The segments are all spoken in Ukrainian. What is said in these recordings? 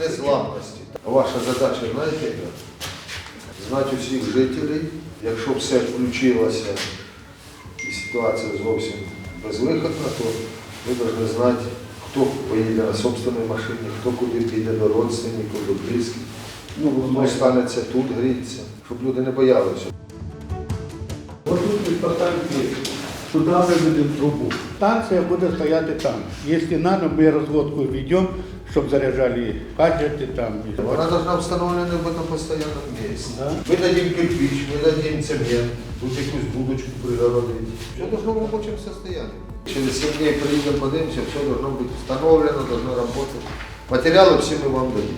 незламності. Ваша задача, знаєте, знати усіх жителів, якщо все включилося і ситуація зовсім безвиходна, то ви повинні знати, хто поїде на собственній машині, хто куди піде до родственників, до близьких, Ну, хто останеться тут грітися, щоб люди не боялися. Вот тут и поставить есть. Туда выведем трубу. Станция будет стоять там. Если надо, мы разводку введем, чтобы заряжали гаджеты там. и- Вона должна встановлена в этом постоянном місці. Да. Ми дадим кирпич, ми дадим цемент, тут якусь будочку пригородити. Все должно в робочем состоянии. Через 7 дней приїдемо, подивимося, все должно бути встановлено, должно работать. Матеріали всі ми вам дадим.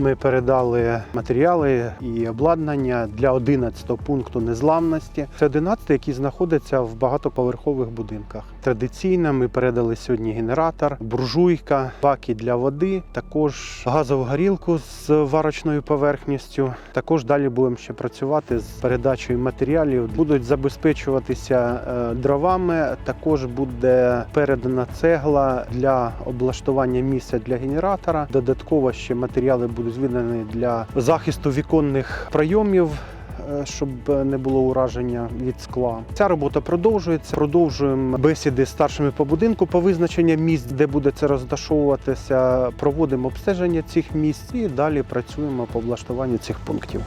Ми передали матеріали і обладнання для 11 пункту незламності. Це 11, який знаходиться в багатоповерхових будинках. Традиційно ми передали сьогодні генератор, буржуйка, баки для води, також газову горілку з варочною поверхністю. Також далі будемо ще працювати з передачею матеріалів. Будуть забезпечуватися е, дровами. Також буде передана цегла для облаштування місця для генератора. Додатково ще матеріали будуть зведені для захисту віконних прийомів. е, Щоб не було ураження від скла, ця робота продовжується. Продовжуємо бесіди з старшими по будинку по визначенню місць, де буде це розташовуватися. Проводимо обстеження цих місць і далі працюємо по облаштуванню цих пунктів.